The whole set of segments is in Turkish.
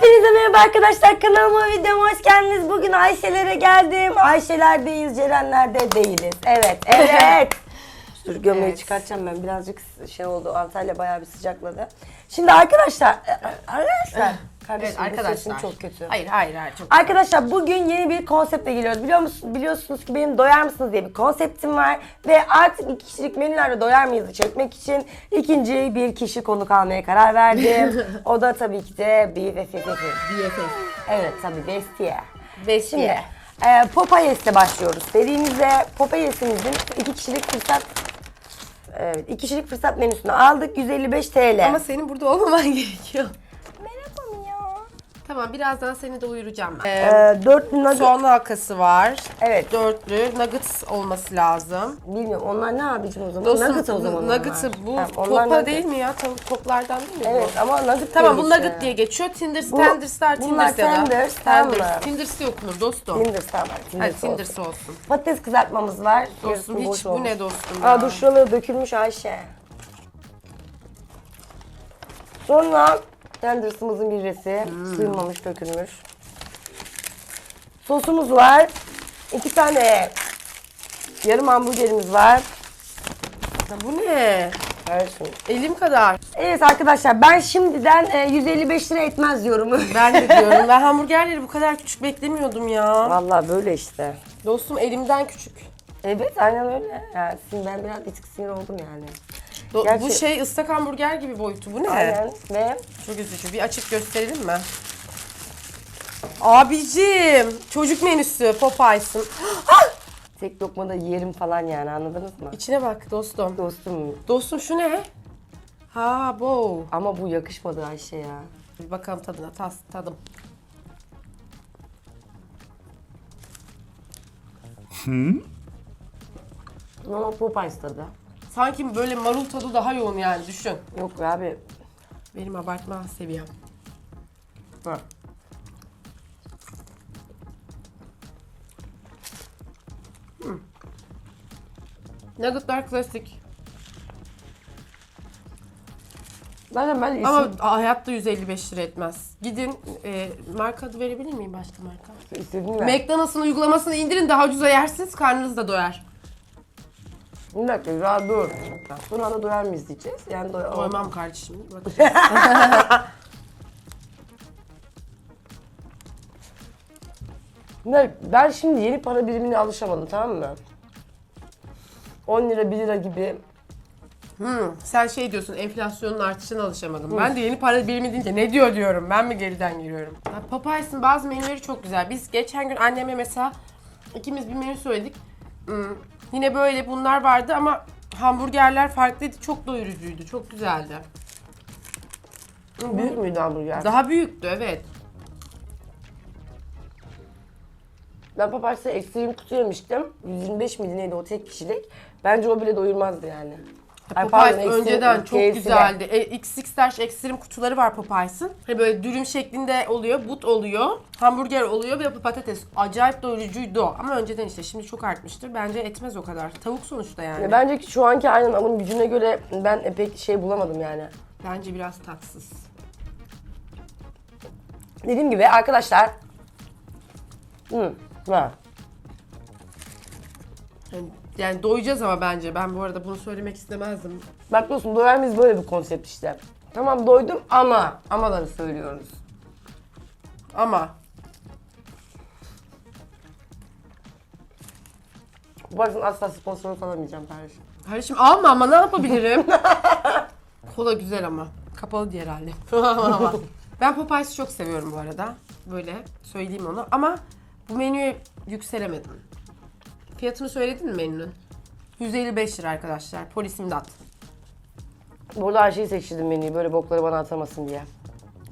Hepinize merhaba arkadaşlar. Kanalıma videoma hoş geldiniz. Bugün Ayşe'lere geldim. Ayşe'lerdeyiz, Cerenler'de değiliz. Evet, evet. Dur gömleği Evet. çıkartacağım ben. Birazcık şey oldu. Antalya bayağı bir sıcakladı. Şimdi arkadaşlar, e, arkadaşlar. Kardeşim Evet bu sesin arkadaşlar. çok kötü. Hayır hayır hayır çok. Arkadaşlar bugün yeni bir konseptle geliyoruz. Biliyor musunuz, biliyorsunuz ki benim doyar mısınız diye bir konseptim var. Ve artık iki kişilik menülerde doyar mıyızı çekmek için ikinci bir kişi konuk almaya karar verdim. o da tabii ki de BFF. BFF. Evet tabii Bestiye. Bestiye. Şimdi e, Popeyes'le başlıyoruz. Dediğimizde Popeyes'imizin iki kişilik fırsat Evet, iki kişilik fırsat menüsünü aldık. 155 TL. Ama senin burada olmaman gerekiyor. Tamam birazdan seni doyuracağım. Ee, Ee, 4 nugget. soğan halkası var. Evet. Dörtlü nuggets olması lazım. Bilmiyorum onlar ne abicim o zaman? Dostum nugget o zaman nugget'ı onlar. bu Tamam, onlar nugget. değil mi ya? Tavuk toplardan değil mi Evet bu? ama nugget Tamam bu nugget diye geçiyor. Tinders, Bu- tenders'lar bunlar tinders ya da. tenders, tamam mı? Tinders diye okunur dostum. Tinders tamam. Hadi olsun. tinders olsun. Patates kızartmamız var. Dostum Yarısı hiç boş bu olmuş. ne dostum Aa ya? dur şuraları dökülmüş Ayşe. Sonra tenders'ımızın bir resi. Hmm. Sığmamış, dökülmüş. Sosumuz var. İki tane yarım hamburgerimiz var. Ya bu ne? Karışım. Elim kadar. Evet arkadaşlar ben şimdiden e, 155 lira etmez diyorum. Ben de diyorum. Ben hamburgerleri bu kadar küçük beklemiyordum ya. Vallahi böyle işte. Dostum elimden küçük. Evet aynen öyle. Yani ben biraz bir tık sinir oldum yani. Do- Gerçi- Bu şey ıslak hamburger gibi boyutu. Bu ne? Aynen ve Çok üzücü. Bir açıp gösterelim mi? Abicim, çocuk menüsü Popeyes'ın. tek lokmada yerim falan yani anladınız mı? İçine bak dostum. Dostum Dostum şu ne? Ha bu. ama bu yakışmadı Ayşe ya. Bir bakalım tadına. Tas, tadım. Ama Popeyes tadı. Sanki böyle marul tadı daha yoğun yani düşün. Yok abi. Benim abartma seviyem. Ha. Nuggetlar klasik. Zaten ben isim... Ama hayatta 155 lira etmez. Gidin e, marka adı verebilir miyim başka marka? istediğini ver. McDonald's'ın uygulamasını indirin daha ucuza yersiniz karnınız da doyar. Bir dakika ya dur. Sonra da doyar mıyız diyeceğiz. Yani doyar. Doymam kardeşim. Bak. Ne? Ben şimdi yeni para birimine alışamadım tamam mı? 10 lira 1 lira gibi Hmm, sen şey diyorsun enflasyonun artışına alışamadım. Ben de yeni para birimi deyince ne diyor diyorum. Ben mi geriden giriyorum? Ya, Popeyes'in bazı menüleri çok güzel. Biz geçen gün anneme mesela ikimiz bir menü söyledik. Hmm, yine böyle bunlar vardı ama hamburgerler farklıydı. Çok doyurucuydu. Çok güzeldi. büyük müydü hamburger? Daha büyüktü evet. Ben Popeyes'e ekstrem kutu yemiştim. 125 miydi neydi o tek kişilik. Bence o bile doyurmazdı yani. Ay, Popeyes pardon, Extreme- önceden çok KFC'de. güzeldi. E, XX Dash Extreme kutuları var Popeyes'ın. Hani böyle dürüm şeklinde oluyor, but oluyor, hamburger oluyor ve patates. Acayip doyurucuydu. Ama önceden işte şimdi çok artmıştır. Bence etmez o kadar. Tavuk sonuçta yani. Ya Bence ki şu anki aynen alım gücüne göre ben pek şey bulamadım yani. Bence biraz tatsız. Dediğim gibi arkadaşlar. Hı, ha. Yani, yani doyacağız ama bence. Ben bu arada bunu söylemek istemezdim. Bak dostum doyar mıyız böyle bir konsept işte. Tamam doydum ama amaları söylüyoruz. Ama Baksın asla sponsorluk alamayacağım kardeşim. kardeşim alma ama ne yapabilirim? Kola güzel ama. Kapalı diye herhalde. ben Popeyes'i çok seviyorum bu arada. Böyle söyleyeyim onu. Ama bu menüye yükselemedim. Fiyatını söyledin mi menünün? 155 lira arkadaşlar. Polis imdat. Burada her şeyi seçtirdim menüyü böyle bokları bana atamasın diye.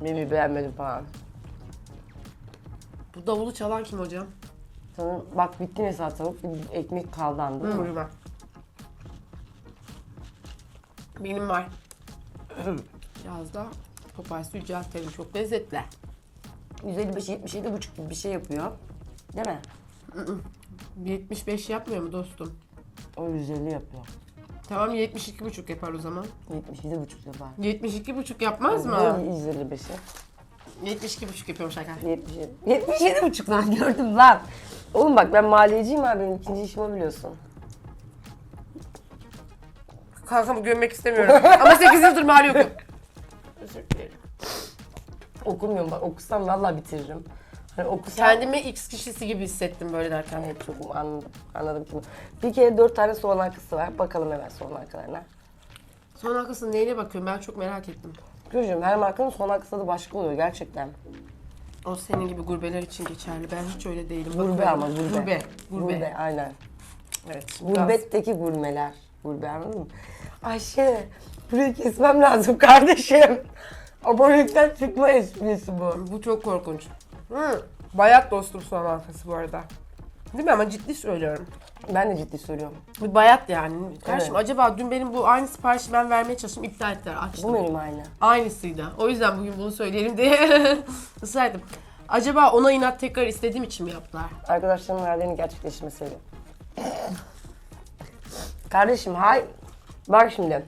Menüyü beğenmedim falan. Bu davulu çalan kim hocam? Sana bak bitti mesela tavuk bir ekmek kaldı anladın mı? Buyurun. Benim var. Biraz da Popeyes'i yüceltelim. Çok lezzetli. 155-77 buçuk gibi bir şey yapıyor. Değil mi? 75 yapmıyor mu dostum? O 150 yapıyor. Tamam 72,5 yapar o zaman. 77 buçuk yapar. 72,5 yapmaz mı? 155'i. 72,5 yapıyorum şaka. 77. 77 buçuk lan gördüm lan. Oğlum bak ben maliyeciyim abi benim ikinci işim o biliyorsun. Kankamı gömmek istemiyorum. Ama 8 yıldır mali yokum. Özür dilerim. Okumuyorum bak okusam vallahi bitiririm. Hani okusam... Kendimi X kişisi gibi hissettim böyle derken. Evet çok anladım. Anladım kimi. Bir kere dört tane soğan halkası var. Bakalım hemen soğan halkalarına. Son arkasının neyine bakıyorum ben çok merak ettim. Gülcüm her markanın soğan halkası da başka oluyor gerçekten. O senin gibi gurbeler için geçerli. Ben hiç öyle değilim. Gurbe Bakıyorum. ama gurbe. Gurbe. Gurbe. Gurbe aynen. Evet. Gurbetteki gurmeler. Gurbe anladın mı? Ayşe burayı kesmem lazım kardeşim. Abonelikten çıkma esprisi bu. Bu çok korkunç. Hı. Bayat dostum soğan halkası bu arada. Değil mi ama ciddi söylüyorum. Ben de ciddi söylüyorum. Bir bayat yani. Kardeşim Evet. acaba dün benim bu aynı siparişi ben vermeye çalıştım iptal ettiler Bu açtım. benim aynı. Aynısıydı. O yüzden bugün bunu söyleyelim diye ısrar ettim. Acaba ona inat tekrar istediğim için mi yaptılar? Arkadaşlarımın hayallerinin gerçekleşmesi. Kardeşim hay. Bak şimdi.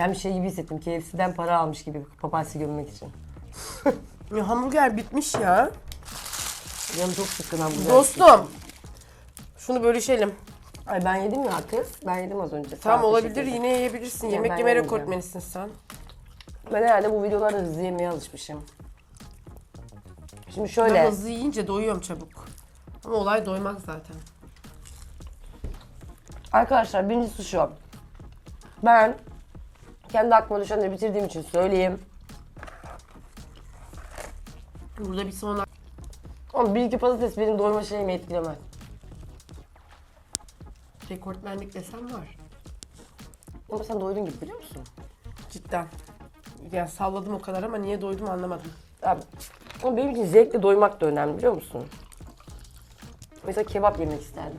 Kendimi şey gibi hissettim. KFC'den para almış gibi papatya gömmek için. Ya hamburger bitmiş ya. Canım çok sıkkın hamburger. Dostum. Şunu bölüşelim. Ay ben yedim ya kız. Ben yedim az önce. Tamam olabilir teşekkür ederim. yine yiyebilirsin. Ya Yemek ben yeme yemeyeceğim. rekortmenisin sen. Ben herhalde bu videolarda hızlı yemeye alışmışım. Şimdi Ben şöyle. hızlı yiyince doyuyorum çabuk. Ama olay doymak zaten. Arkadaşlar birincisi şu. Ben kendi aklıma düşenleri bitirdiğim için söyleyeyim. Burada bir son Ama bir iki patates benim doyma şeyimi etkilemez. rekortmenlik desem var. Ama sen doydun gibi biliyor musun? Cidden. Yani salladım o kadar ama niye doydum anlamadım. Abi, ama benim için zevkle doymak da önemli biliyor musun? Mesela kebap yemek isterdim.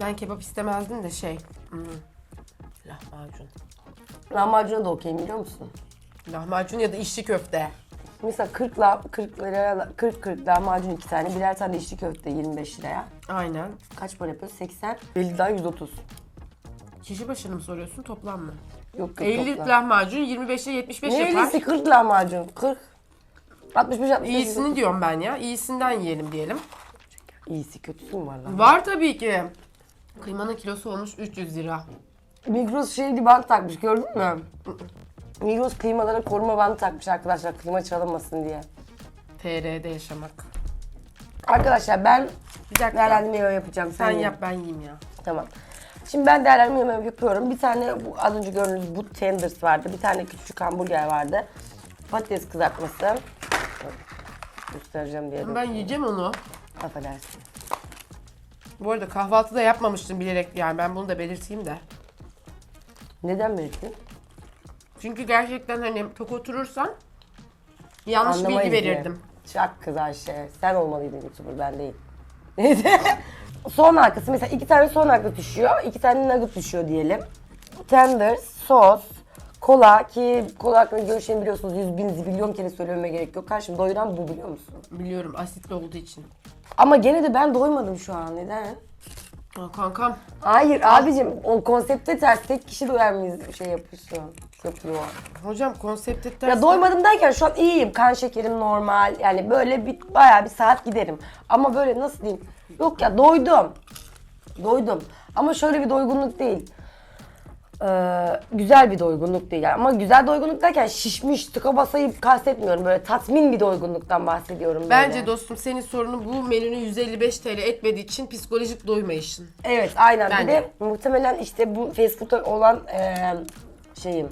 Ben kebap istemezdim de şey. Hmm, lahmacun. Lahmacuna da okeyim biliyor musun? Lahmacun ya da içli köfte. Mesela 40 la, 40 liraya 40 40 lahmacun iki tane, birer tane de içli köfte 25 liraya. Aynen. Kaç para yapıyor? 80. 50 daha 130. Kişi başına mı soruyorsun toplam mı? Yok yok 50 toplam. lahmacun 25'e 75 Ne yapar. 50'si 40 lahmacun? 40. 65 65. İyisini diyorum ben ya. İyisinden yiyelim diyelim. İyisi kötüsü mü var lan? Var tabii ki. Kıymanın kilosu olmuş 300 lira. Migros şey bir bant takmış gördün mü? Migros kıymalara koruma bandı takmış arkadaşlar kıyma çalınmasın diye. TR'de yaşamak. Arkadaşlar ben Bir dakika. değerlendirme yapacağım. Sen ye. yap ben yiyeyim ya. Tamam. Şimdi ben değerlendirme yapıyorum. Bir tane bu az önce gördüğünüz bu tenders vardı. Bir tane küçük hamburger vardı. Patates kızartması. Göstereceğim diye. de. Ben yiyeceğim onu. Affedersin. Bu arada kahvaltıda yapmamıştım bilerek yani ben bunu da belirteyim de. Neden belirttin? Çünkü gerçekten hani tok oturursan yanlış Anlamayız bilgi diye. verirdim. Çak kız Ayşe. Sen olmalıydın YouTuber ben değil. Neyse. Soğan halkası mesela iki tane soğan halkası düşüyor. iki tane nugget düşüyor diyelim. Tenders, sos, kola ki kola hakkında görüşlerini biliyorsunuz. Yüz bin zibilyon kere söylememe gerek yok. Karşım doyuran bu biliyor musun? Biliyorum asitli olduğu için. Ama gene de ben doymadım şu an. Neden? Aa, kankam Hayır abicim o konsepte ters tek kişi doyar mıyız şey yapıyorsun. Yapıyor. hocam konsepte ters. Ya doymadım derken şu an iyiyim. Kan şekerim normal. Yani böyle bir bayağı bir saat giderim. Ama böyle nasıl diyeyim? Yok ya doydum. Doydum. Ama şöyle bir doygunluk değil. Ee, güzel bir doygunluk değil. Ama güzel doygunluk derken şişmiş, tıka basayıp kastetmiyorum. Böyle tatmin bir doygunluktan bahsediyorum. Böyle. Bence dostum senin sorunun bu menünün 155 TL etmediği için psikolojik doymayışın. Evet aynen. Bir Bence. de muhtemelen işte bu fast food'a olan eee, şeyim.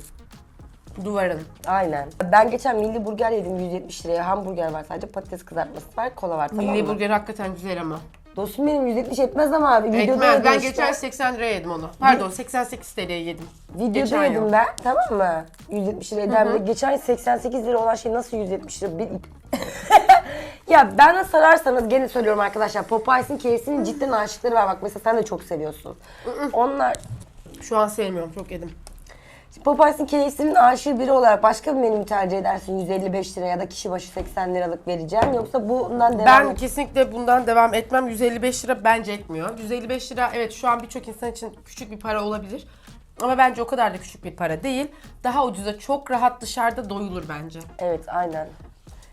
Duvarın. Aynen. Ben geçen milli burger yedim 170 liraya. Hamburger var sadece patates kızartması var, kola var tamam Milli mı? burger hakikaten güzel ama. Dostum benim 170 etmez ama abi. Videoda yedim Ben işte. geçen 80 liraya yedim onu. Pardon 88 TL'ye yedim. Videoda geçen yedim yıl. ben tamam mı? 170 liraya hem de geçen yıl 88 lira olan şey nasıl 170 lira? Bir... ya bana sorarsanız gene söylüyorum arkadaşlar. Popeyes'in KFC'nin cidden aşıkları var. Bak mesela sen de çok seviyorsun. Onlar Şu an sevmiyorum çok yedim. Popeyes'in KFC'nin aşığı biri olarak başka bir menü mü tercih edersin 155 lira ya da kişi başı 80 liralık vereceğim yoksa bundan devam Ben kesinlikle bundan devam etmem. 155 lira bence etmiyor. 155 lira evet şu an birçok insan için küçük bir para olabilir. Ama bence o kadar da küçük bir para değil. Daha ucuza çok rahat dışarıda doyulur bence. Evet aynen.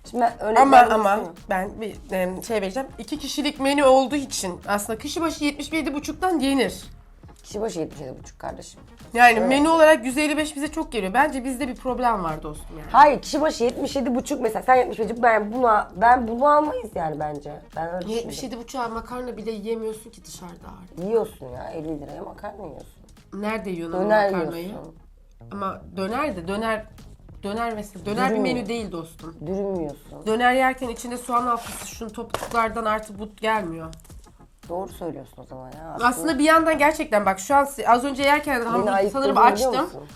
Şimdi ben örnek Ama vermek ama istiyorum. ben bir e, şey vereceğim. İki kişilik menü olduğu için aslında kişi başı 77,5'tan yenir. Kişi başı 77,5 kardeşim. Yani menü olarak 155 bize çok geliyor. Bence bizde bir problem var dostum yani. Hayır kişi başı 77,5 mesela sen 75,5 ben buna ben bunu almayız yani bence. Ben öyle düşünüyorum. 77,5'a makarna bile yiyemiyorsun ki dışarıda artık. Yiyorsun ya 50 liraya makarna yiyorsun. Nerede yiyorsun o Döner makarnayı? yiyorsun. Ama döner de döner döner mesela döner bir Dürüm menü değil dostum. Dürüm yiyorsun. Döner yerken içinde soğan halkası şunun topuklardan artı but gelmiyor. Doğru söylüyorsun o zaman ya. Aslında bir yandan gerçekten bak şu an az önce yerken hamuru ayıpladın sanırım biliyor açtım. musun?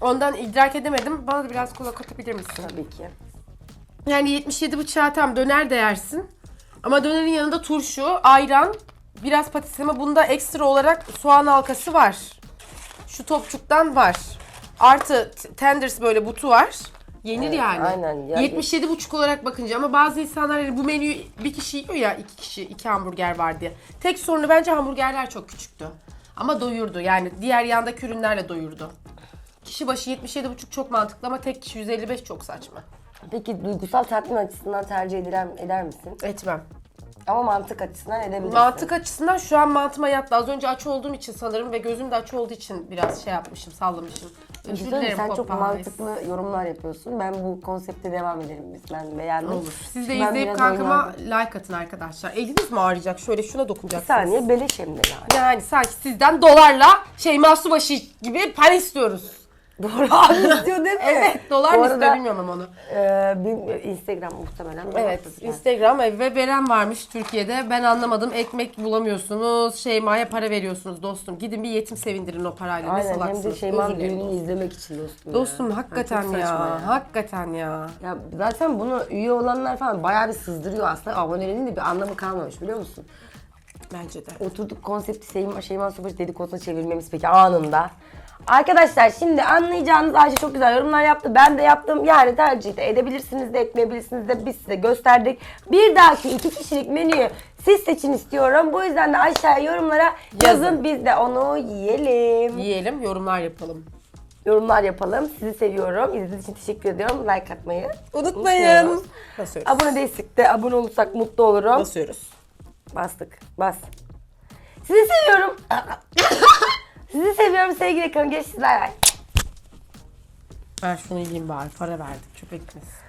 Ondan idrak edemedim. Bana da biraz kola katabilir misin? Tabii ki. Yani 77 bıçağı tam döner de yersin. Ama dönerin yanında turşu, ayran, biraz patates ama bunda ekstra olarak soğan halkası var. Şu topçuktan var. Artı t- tenders böyle butu var. Yenir Evet, yani. aynen. Ya- 77 buçuk olarak bakınca ama bazı insanlar hani bu menüyü bir kişi yiyor ya iki kişi iki hamburger var diye. Tek sorunu bence hamburgerler çok küçüktü. Ama doyurdu yani diğer yandaki ürünlerle doyurdu. Kişi başı 77 buçuk çok mantıklı ama tek kişi 155 çok saçma. Peki duygusal tatmin açısından tercih eder, eder misin? Etmem. Ama mantık açısından edebilirsin. Mantık açısından şu an mantığıma yattı. Az önce aç olduğum için sanırım ve gözüm de aç olduğu için biraz şey yapmışım, sallamışım. Özür söyleyeyim, dilerim sen çok Popeyes. mantıklı yorumlar yapıyorsun. Ben bu konsepte devam ederim biz. Ben beğendim. Olur. Siz de ben izleyip biraz kankama oynardım. like atın arkadaşlar. Eliniz mi ağrıyacak? Şöyle şuna Bir dokunacaksınız. saniye beleş hem de yani. Yani sanki sizden dolarla şey Masubaşı gibi para istiyoruz. Doğru abi istiyor değil mi? Evet, dolar mı istiyor bilmiyorum ama onu. e, bir Instagram muhtemelen. Evet, Instagram. Instagram ve veren varmış Türkiye'de. Ben anlamadım. Ekmek bulamıyorsunuz. Şeyma'ya para veriyorsunuz dostum. Gidin bir yetim sevindirin o parayla. ne Aynen hem de salaksınız. Şeyman Özür dilerim düğününü dostum. izlemek için dostum. ya. Dostum Yani hakikaten ya. ya. Hakikaten ya. Ya zaten bunu üye olanlar falan bayağı bir sızdırıyor aslında. Aboneliğinin de bir anlamı kalmamış biliyor musun? Bence de. Oturduk konsepti Şeyman, Şeyman Subaşı dedikoduna çevirmemiz peki anında. Arkadaşlar şimdi anlayacağınız Ayşe çok güzel yorumlar yaptı. Ben de yaptım. Yani tercih de edebilirsiniz de etmeyebilirsiniz de biz size gösterdik. Bir dahaki iki kişilik menüyü siz seçin istiyorum. Bu yüzden de aşağıya yorumlara yazın. Yazın. Biz de onu yiyelim. Yiyelim, yorumlar yapalım. Yorumlar yapalım. Sizi seviyorum. İzlediğiniz için teşekkür ediyorum. Like atmayı Unutmayın. unutmuyoruz. Basıyoruz. Abone değilsek de abone olursak mutlu olurum. Basıyoruz. Bastık. Bas. Sizi seviyorum. Sizi seviyorum sevgili kalın. Görüşürüz. Bay bay. Ben şunu yiyeyim bari. Para verdik. Çöpe gitmesin.